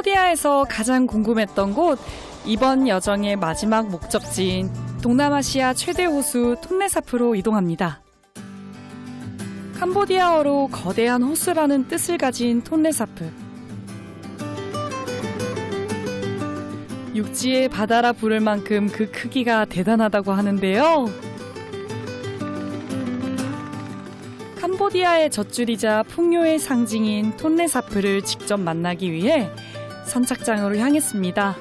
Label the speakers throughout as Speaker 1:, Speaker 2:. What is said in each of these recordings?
Speaker 1: 캄보디아에서 가장 궁금했던 곳, 이번 여정의 마지막 목적지인 동남아시아 최대 호수 톤레사프로 이동합니다. 캄보디아어로 거대한 호수라는 뜻을 가진 톤레사프. 육지의 바다라 부를 만큼 그 크기가 대단하다고 하는데요. 캄보디아의 젖줄이자 풍요의 상징인 톤레사프를 직접 만나기 위해 선착장으로 향했습니다.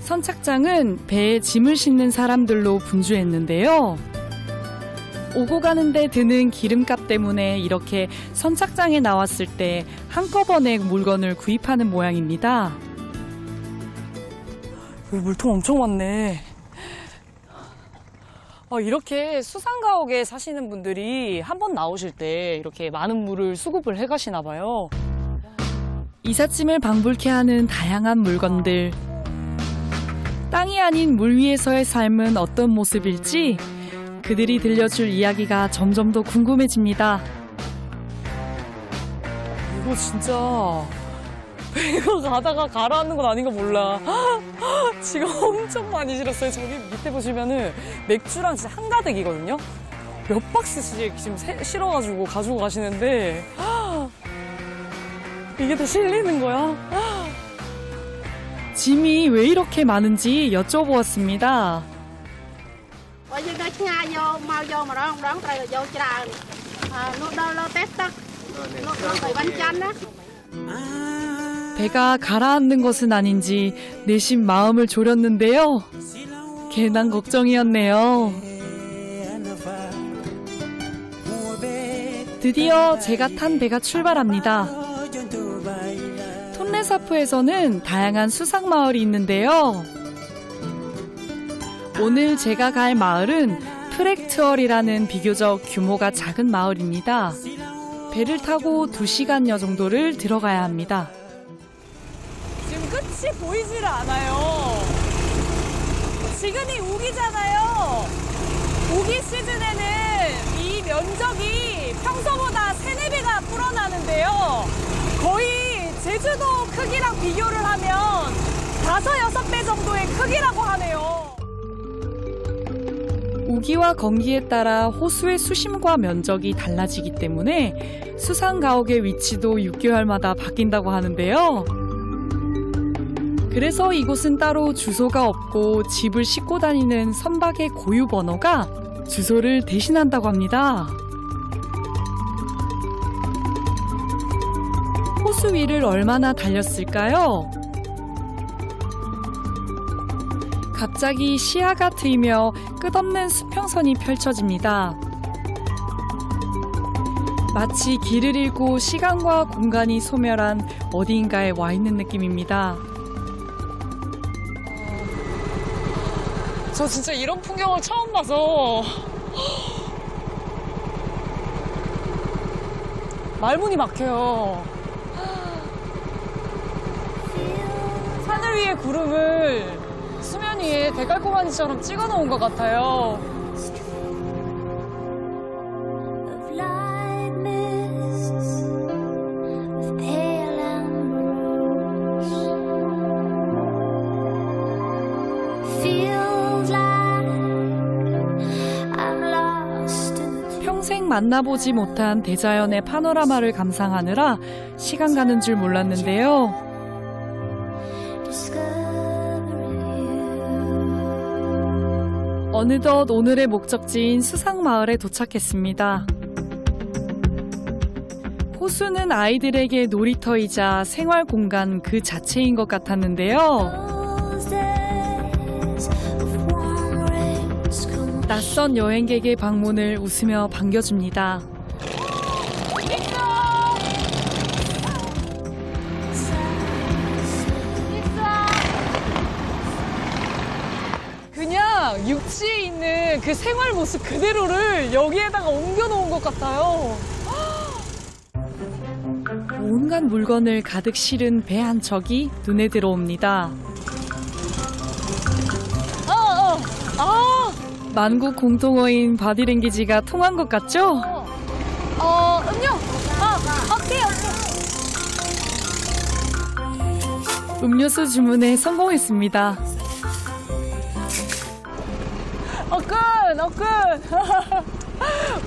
Speaker 1: 선착장은 배에 짐을 싣는 사람들로 분주했는데요. 오고 가는데 드는 기름값 때문에 이렇게 선착장에 나왔을 때 한꺼번에 물건을 구입하는 모양입니다. 여기 물통 엄청 많네. 어, 이렇게 수상가옥에 사시는 분들이 한 번 나오실 때 이렇게 많은 물을 수급을 해 가시나 봐요. 이삿짐을 방불케 하는 다양한 물건들. 땅이 아닌 물 위에서의 삶은 어떤 모습일지 그들이 들려줄 이야기가 점점 더 궁금해집니다. 이거 진짜 배가 가다가 가라앉는 건 아닌 거 몰라. 지금 엄청 많이 실었어요. 저기 밑에 보시면은 맥주랑 진짜 한가득이거든요. 몇 박스씩 지금 세- 실어가지고 가지고 가시는데 이게 다 실리는 거야? 짐이 왜 이렇게 많은지 여쭤보았습니다.
Speaker 2: បើ
Speaker 1: 배가 가라앉는 것은 아닌지 내심 마음을 졸였는데요. 괜한 걱정이었네요. 드디어 제가 탄 배가 출발합니다. 톤레사프에서는 다양한 수상 마을이 있는데요. 오늘 제가 갈 마을은 프렉트얼이라는 비교적 규모가 작은 마을입니다. 배를 타고 2시간여 정도를 들어가야 합니다. 끝이 보이질 않아요. 지금이 우기잖아요. 우기 시즌에는 이 면적이 평소보다 3, 4배가 불어나는데요. 거의 제주도 크기랑 비교를 하면 5, 6배 정도의 크기라고 하네요. 우기와 건기에 따라 호수의 수심과 면적이 달라지기 때문에 수상 가옥의 위치도 6개월마다 바뀐다고 하는데요. 그래서 이곳은 따로 주소가 없고 집을 싣고 다니는 선박의 고유 번호가 주소를 대신한다고 합니다. 호수 위를 얼마나 달렸을까요? 갑자기 시야가 트이며 끝없는 수평선이 펼쳐집니다. 마치 길을 잃고 시간과 공간이 소멸한 어디인가에 와 있는 느낌입니다. 저 진짜 이런 풍경을 처음 봐서 말문이 막혀요. 하늘 위의 구름을 수면 위에 데칼코마니처럼 찍어 놓은 것 같아요. 만나보지 못한 대자연의 파노라마를 감상하느라 시간 가는 줄 몰랐는데요. 어느덧 오늘의 목적지인 수상마을에 도착했습니다. 호수는 아이들에게 놀이터이자 생활 공간 그 자체인 것 같았는데요. 낯선 여행객의 방문을 웃으며 반겨줍니다. 그냥 육지에 있는 그 생활 모습 그대로를 여기에다가 옮겨놓은 것 같아요. 온갖 물건을 가득 실은 배 한 척이 눈에 들어옵니다. 만국 공통어인 바디랭귀지가 통한 것 같죠?
Speaker 3: 어, 음료. 어, 오케이, 오케이.
Speaker 1: 음료수 주문에 성공했습니다. 어끈, 어끈.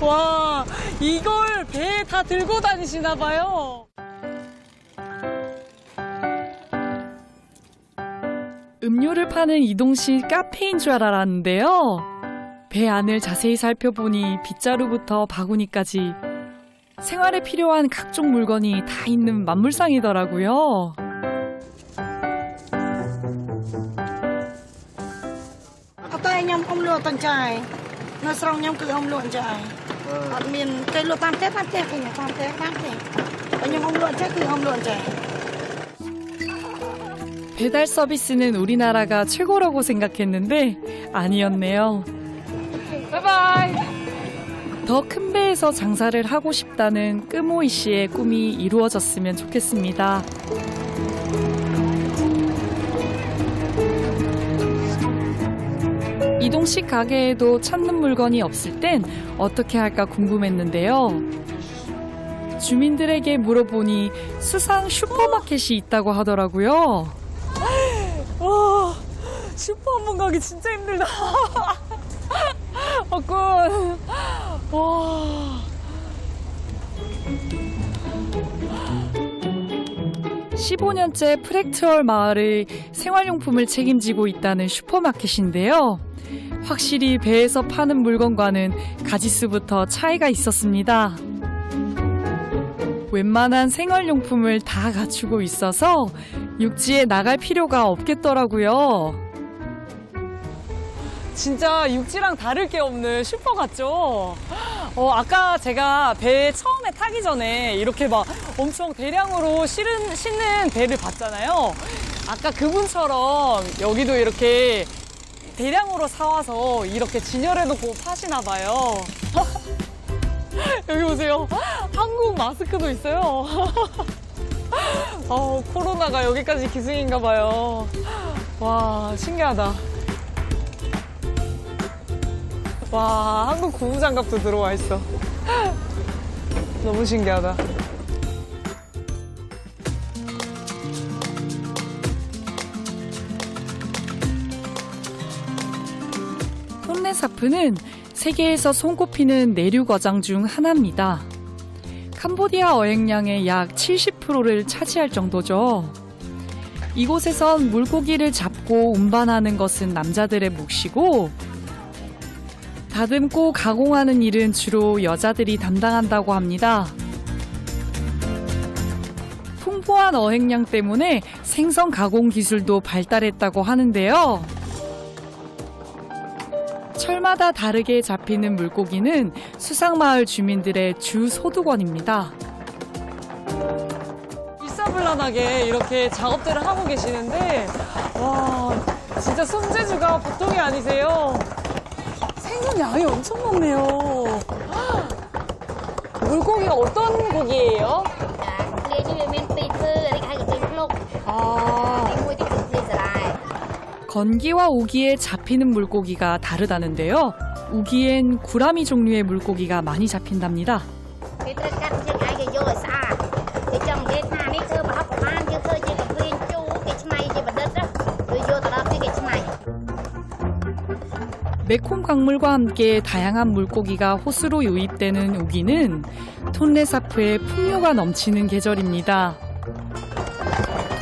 Speaker 1: 와, 이걸 배에 다 들고 다니시나 봐요. 음료를 파는 이동식 카페인 줄 알았는데요. 배 안을 자세히 살펴보니 빗자루부터 바구니까지 생활에 필요한 각종 물건이 다 있는 만물상이더라고요.
Speaker 4: Ah.
Speaker 1: 배달 서비스는 우리나라가 최고라고 생각했는데 아니었네요. 더 큰 배에서 장사를 하고 싶다는 끄모이 씨의 꿈이 이루어졌으면 좋겠습니다. 이동식 가게에도 찾는 물건이 없을 땐 어떻게 할까 궁금했는데요. 주민들에게 물어보니 수상 슈퍼마켓이 있다고 하더라고요. 와, 슈퍼 한 번 가기 진짜 힘들다. 어꾼. 와. (15년째) 프렉트얼 마을의 생활용품을 책임지고 있다는 슈퍼마켓인데요. 확실히 배에서 파는 물건과는 가지수부터 차이가 있었습니다. 웬만한 생활용품을 다 갖추고 있어서 육지에 나갈 필요가 없겠더라고요. 진짜 육지랑 다를 게 없는 슈퍼 같죠? 어, 아까 제가 배 처음에 타기 전에 이렇게 막 엄청 대량으로 실은, 싣는 배를 봤잖아요. 아까 그분처럼 여기도 이렇게 대량으로 사와서 이렇게 진열해놓고 파시나 봐요. 여기 보세요. 한국 마스크도 있어요. 어, 코로나가 여기까지 기승인가 봐요. 와, 신기하다. 와, 한국 고무장갑도 들어와 있어. 너무 신기하다. 톤레사프는 세계에서 손꼽히는 내륙 어장 중 하나입니다. 캄보디아 어획량의 약 70%를 차지할 정도죠. 이곳에선 물고기를 잡고 운반하는 것은 남자들의 몫이고 다듬고 가공하는 일은 주로 여자들이 담당한다고 합니다. 풍부한 어획량 때문에 생선 가공 기술도 발달했다고 하는데요. 철마다 다르게 잡히는 물고기는 수상마을 주민들의 주 소득원입니다. 일사불란하게 이렇게 작업들을 하고 계시는데 와 진짜 손재주가 보통이 아니세요. 생선 양이 엄청 많네요. 물고기가 어떤 고기예요? 아. 건기와 우기에 잡히는 물고기가 다르다는데요. 우기엔 구라미 종류의 물고기가 많이 잡힌답니다. 매콤 강물과 함께 다양한 물고기가 호수로 유입되는 우기는 톤레사프의 풍요가 넘치는 계절입니다.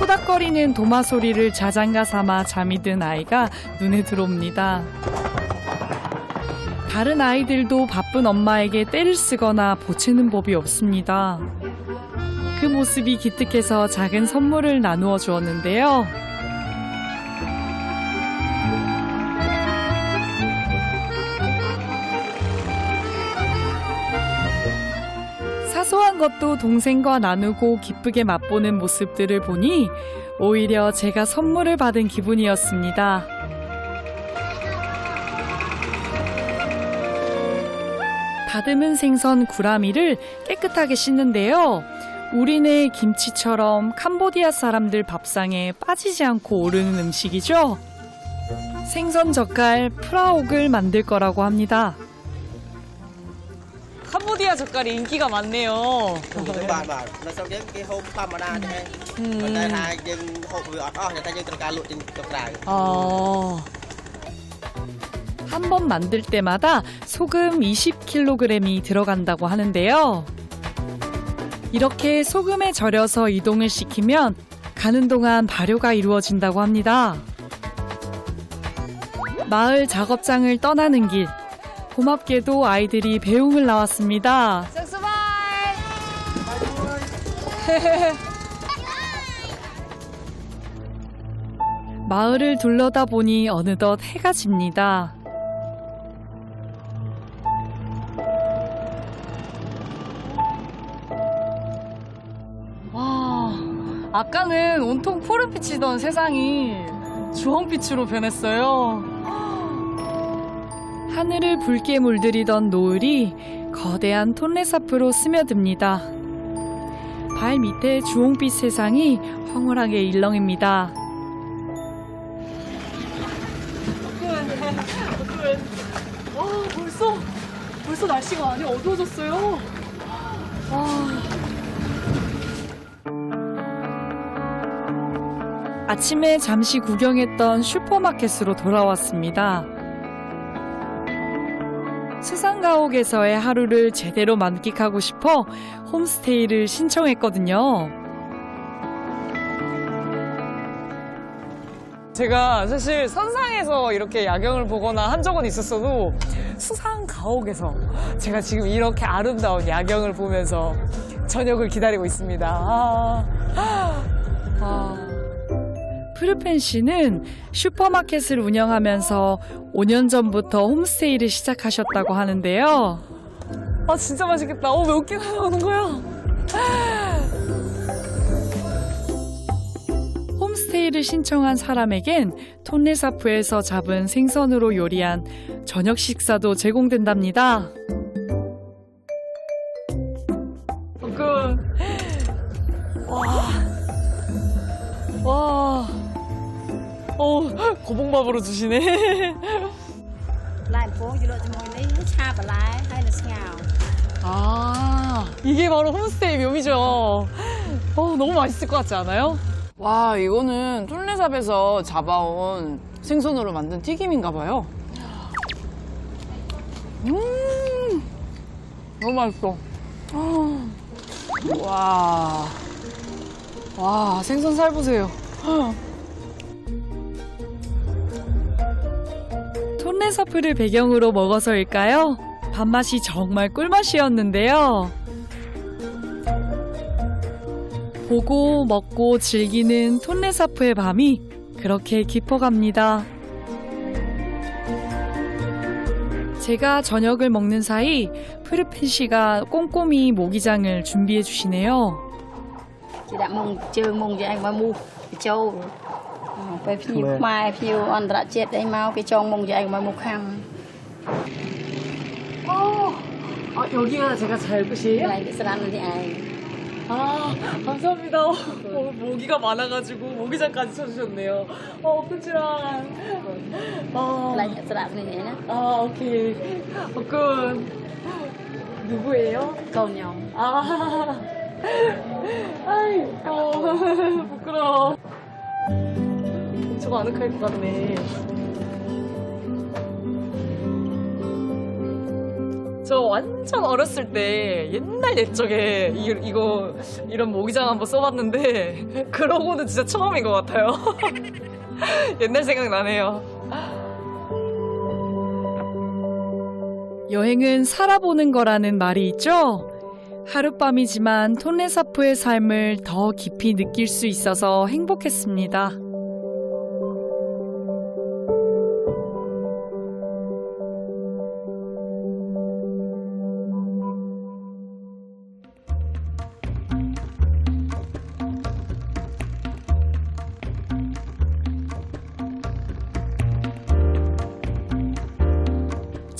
Speaker 1: 토닥거리는 도마 소리를 자장가 삼아 잠이 든 아이가 눈에 들어옵니다. 다른 아이들도 바쁜 엄마에게 때를 쓰거나 보채는 법이 없습니다. 그 모습이 기특해서 작은 선물을 나누어 주었는데요. 사소한 것도 동생과 나누고 기쁘게 맛보는 모습들을 보니 오히려 제가 선물을 받은 기분이었습니다. 다듬은 생선 구라미를 깨끗하게 씻는데요. 우리네 김치처럼 캄보디아 사람들 밥상에 빠지지 않고 오르는 음식이죠. 생선 젓갈 프라옥을 만들 거라고 합니다. 캄보디아 젓갈이 인기가 많네요.
Speaker 5: បាទបាទនៅស្រុកយើងគេហូបធម្មតាទេប៉ុន្តែថាយើងហូបវាអត់អស់តែយើងត្រូវការលក់ចេញទៅក្រៅ
Speaker 1: 아. 한 번 만들 때마다 소금 20kg이 들어간다고 하는데요. 이렇게 소금에 절여서 이동을 시키면 가는 동안 발효가 이루어진다고 합니다. 마을 작업장을 떠나는 길. 고맙게도 아이들이 배웅을 나왔습니다. 마을을 둘러다 보니 어느덧 해가 집니다. 와, 아까는 온통 푸른빛이던 세상이 주홍빛으로 변했어요. 하늘을 붉게 물들이던 노을이 거대한 톤레사프로 스며듭니다. 발 밑에 주홍빛 세상이 황홀하게 일렁입니다. 와 벌써 벌써 날씨가 많이 어두워졌어요. 아침에 잠시 구경했던 슈퍼마켓으로 돌아왔습니다. 수상가옥에서의 하루를 제대로 만끽하고 싶어 홈스테이를 신청했거든요. 제가 사실 선상에서 이렇게 야경을 보거나 한 적은 있었어도 수상 가옥에서 제가 지금 이렇게 아름다운 야경을 보면서 저녁을 기다리고 있습니다. 아, 아. 프르펜 씨는 슈퍼마켓을 운영하면서 5년 전부터 홈스테이를 시작하셨다고 하는데요. 아 진짜 맛있겠다. 어, 몇 개나 나오는 거야? 홈스테이를 신청한 사람에겐 톤레사프에서 잡은 생선으로 요리한 저녁 식사도 제공된답니다. 그, 와, 와, 어, 고봉밥으로 주시네. 아, 이게 바로 홈스테이 묘미죠. 어, 너무 맛있을 것 같지 않아요? 와, 이거는 쫄레삽에서 잡아온 생선으로 만든 튀김인가 봐요. 음, 너무 맛있어. 와, 와, 생선 살 보세요. 톤레사프를 배경으로 먹어서일까요? 밥맛이 정말 꿀맛이었는데요. 보고 먹고 즐기는 톤레사프의 밤이 그렇게 깊어갑니다. 제가 저녁을 먹는 사이 프르펜 씨가 꼼꼼히 모기장을 준비해 주시네요.
Speaker 3: ពេលភ្ញៀវខ្មែរភ្ញៀវអន្តរជាតិអីមកគេចងមុងយ៉ាងមកមូសខាង
Speaker 1: 아, 여기가 제가 잘
Speaker 3: ក
Speaker 1: 곳이에요?
Speaker 3: ន្លែងគេស្រាំនេះឯង
Speaker 1: 아, 감사합니다. 어, 모기가 많아가지고 모기장까지 쳐주셨네요. 어, 푸치랑.
Speaker 3: កន្លែង
Speaker 1: 아,
Speaker 3: អ្នកស្រាំនេះឯណា
Speaker 1: 아, 오케이. 덕분. 누구예요?
Speaker 3: កូនខ្ញុំ
Speaker 1: 아, 아이, 어, 부끄러워. 저거 아늑할 것 같네. 저 완전 어렸을 때 옛날 옛적에 이, 이거 이런 모기장 한번 써봤는데 그러고는 진짜 처음인 것 같아요. 옛날 생각 나네요. 여행은 살아보는 거라는 말이 있죠? 하룻밤이지만 톤레사프의 삶을 더 깊이 느낄 수 있어서 행복했습니다.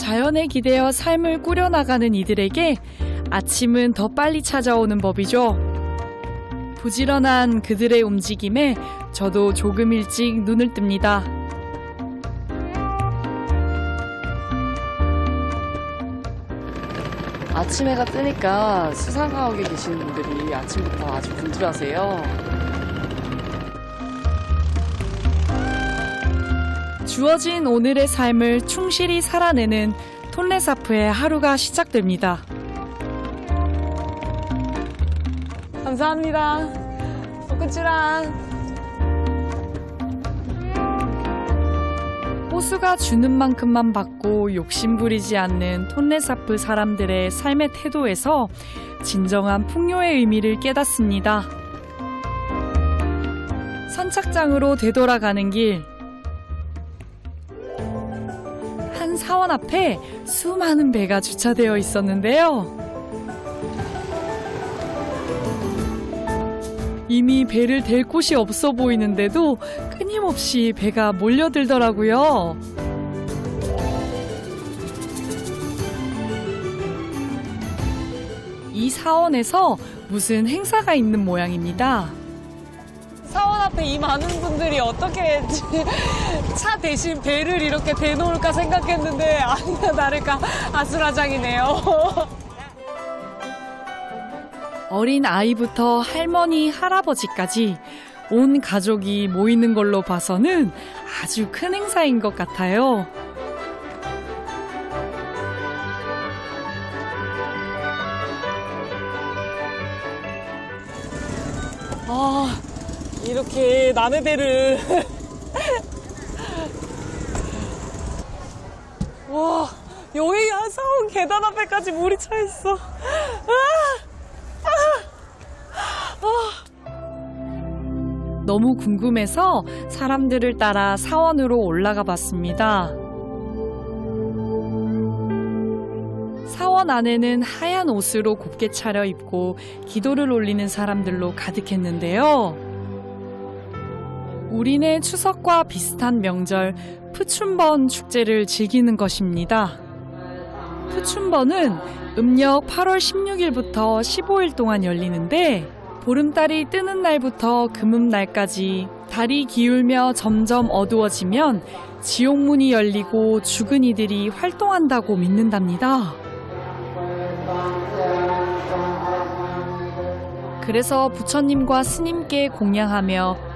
Speaker 1: 자연에 기대어 삶을 꾸려나가는 이들에게 아침은 더 빨리 찾아오는 법이죠. 부지런한 그들의 움직임에 저도 조금 일찍 눈을 뜹니다. 아침 해가 뜨니까 수상가옥에 계시는 분들이 아침부터 아주 분주하세요. 주어진 오늘의 삶을 충실히 살아내는 톤레사프의 하루가 시작됩니다. 감사합니다. 볶음주랑. 호수가 주는 만큼만 받고 욕심부리지 않는 톤레사프 사람들의 삶의 태도에서 진정한 풍요의 의미를 깨닫습니다. 선착장으로 되돌아가는 길. 한 사원 앞에 수많은 배가 주차되어 있었는데요. 이미 배를 댈 곳이 없어 보이는데도 끊임없이 배가 몰려들더라고요. 이 사원에서 무슨 행사가 있는 모양입니다. 사원 앞에 이 많은 분들이 어떻게 차 대신 배를 이렇게 대놓을까 생각했는데 아니나 다를까 아수라장이네요. 어린 아이부터 할머니, 할아버지까지 온 가족이 모이는 걸로 봐서는 아주 큰 행사인 것 같아요. 아, 이렇게 남의 배를. 와, 여기 사원 계단 앞에까지 물이 차 있어. 아! 너무 궁금해서 사람들을 따라 사원으로 올라가 봤습니다. 사원 안에는 하얀 옷으로 곱게 차려입고 기도를 올리는 사람들로 가득했는데요. 우리네 추석과 비슷한 명절 푸춘번 축제를 즐기는 것입니다. 푸춘번은 음력 8월 16일부터 15일 동안 열리는데 보름달이 뜨는 날부터 금음날까지 달이 기울며 점점 어두워지면 지옥문이 열리고 죽은 이들이 활동한다고 믿는답니다. 그래서 부처님과 스님께 공양하며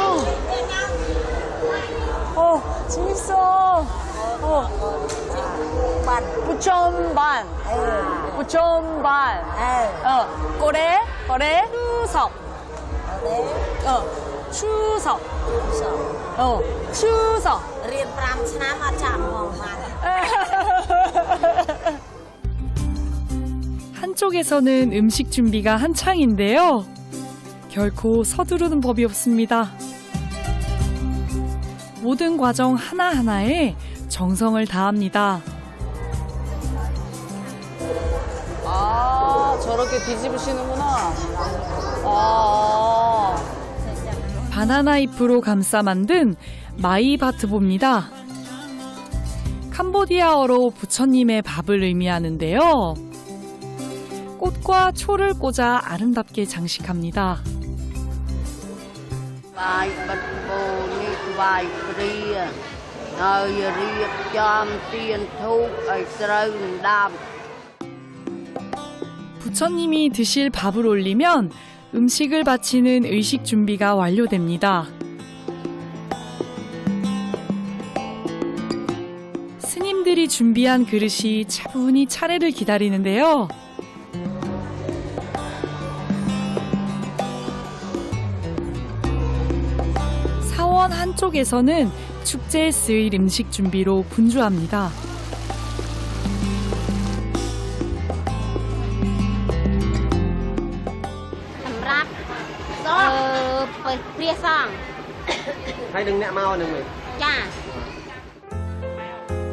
Speaker 1: 재밌어. 어,
Speaker 6: បាត់
Speaker 1: 부천반.
Speaker 6: អឺ
Speaker 1: 부천반.
Speaker 6: អើ
Speaker 1: 어, 고래, 고래, 추석.
Speaker 6: អត់ទេ
Speaker 1: 어, 추석.
Speaker 6: សោះ
Speaker 1: 어, 추석.
Speaker 6: រៀន5ឆ្នាំអត់ចាំផងបាន
Speaker 1: 한쪽에서는 음식 준비가 한창인데요. 결코 서두르는 법이 없습니다. 모든 과정 하나하나에 정성을 다합니다. 아, 저렇게 뒤집으시는구나. 아. 바나나 잎으로 감싸 만든 마이바트보입니다. 캄보디아어로 부처님의 밥을 의미하는데요. 꽃과 초를 꽂아 아름답게 장식합니다.
Speaker 7: បាយបិទបូរនេះបាយព្រាហើយរៀបចំទៀនធូបឲ្យត្រូវនឹងដើម
Speaker 1: 부처님이 드실 밥을 올리면 음식을 바치는 의식 준비가 완료됩니다. 스님들이 준비한 그릇이 차분히 차례를 기다리는데요. 초원 한쪽에서는 축제에 쓰일 음식 준비로 분주합니다.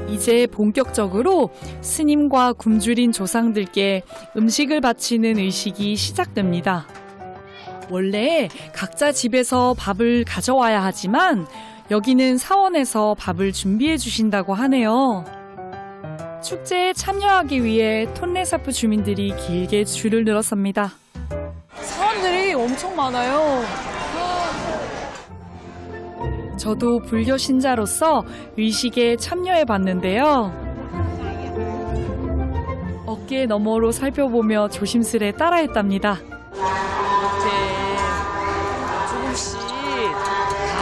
Speaker 1: 이제 본격적으로 스님과 굶주린 조상들께 음식을 바치는 의식이 시작됩니다. 원래 각자 집에서 밥을 가져와야 하지만 여기는 사원에서 밥을 준비해 주신다고 하네요. 축제에 참여하기 위해 톤레사프 주민들이 길게 줄을 늘었습니다. 사람들이 엄청 많아요. 저도 불교 신자로서 의식에 참여해 봤는데요. 어깨 너머로 살펴보며 조심스레 따라했답니다.
Speaker 8: 이제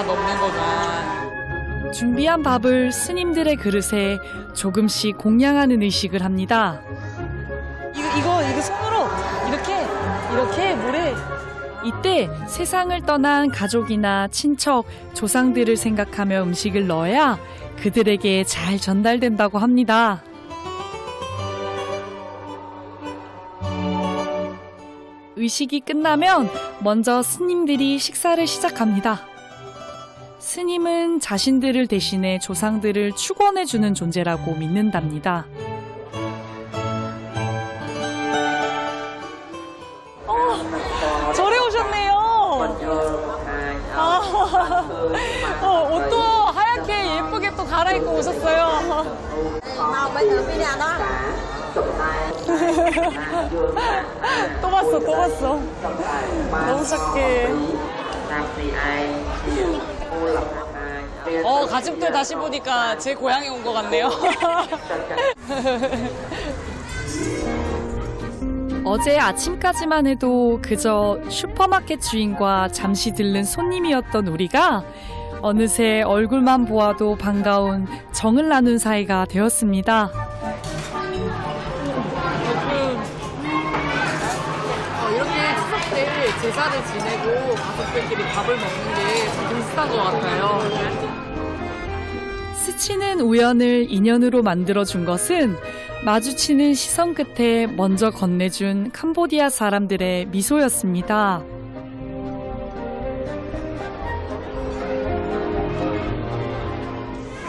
Speaker 8: 다 먹는 거만.
Speaker 1: 준비한 밥을 스님들의 그릇에 조금씩 공양하는 의식을 합니다.
Speaker 8: 이거 이거 이거 손으로 이렇게 이렇게 물에
Speaker 1: 이때 세상을 떠난 가족이나 친척, 조상들을 생각하며 음식을 넣어야 그들에게 잘 전달된다고 합니다. 의식이 끝나면 먼저 스님들이 식사를 시작합니다. 스님은 자신들을 대신해 조상들을 축원해주는 존재라고 믿는답니다.
Speaker 8: 절에 오셨네요. 아, 어, 옷도 하얗게 예쁘게 또 갈아입고 오셨어요. 또 봤어, 또 봤어. 너무 착해. 어, 가족들 다시 보니까 제 고향에 온 것 같네요.
Speaker 1: 어제 아침까지만 해도 그저 슈퍼마켓 주인과 잠시 들른 손님이었던 우리가 어느새 얼굴만 보아도 반가운 정을 나눈 사이가 되었습니다.
Speaker 8: 제사를 지내고 가족들끼리 밥을 먹는 게좀 비슷한 것 같아요.
Speaker 1: 스치는 우연을 인연으로 만들어준 것은 마주치는 시선 끝에 먼저 건네준 캄보디아 사람들의 미소였습니다.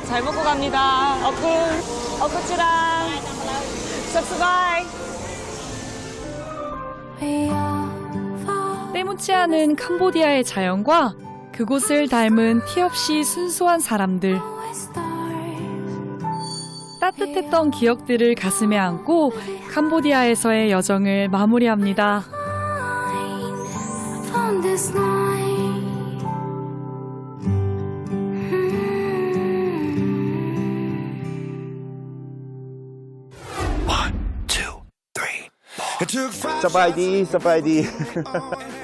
Speaker 8: 잘 먹고 갑니다. 어쿠, 어쿠치랑, 섭스바이.
Speaker 9: We all fall
Speaker 1: 때묻지 않은 캄보디아의 자연과 그곳을 닮은 티 없이 순수한 사람들.
Speaker 9: with stars.
Speaker 1: 따뜻했던 기억들을 가슴에 안고 캄보디아에서의 여정을 마무리합니다.
Speaker 9: Upon this night.
Speaker 10: สบายดีสบายดี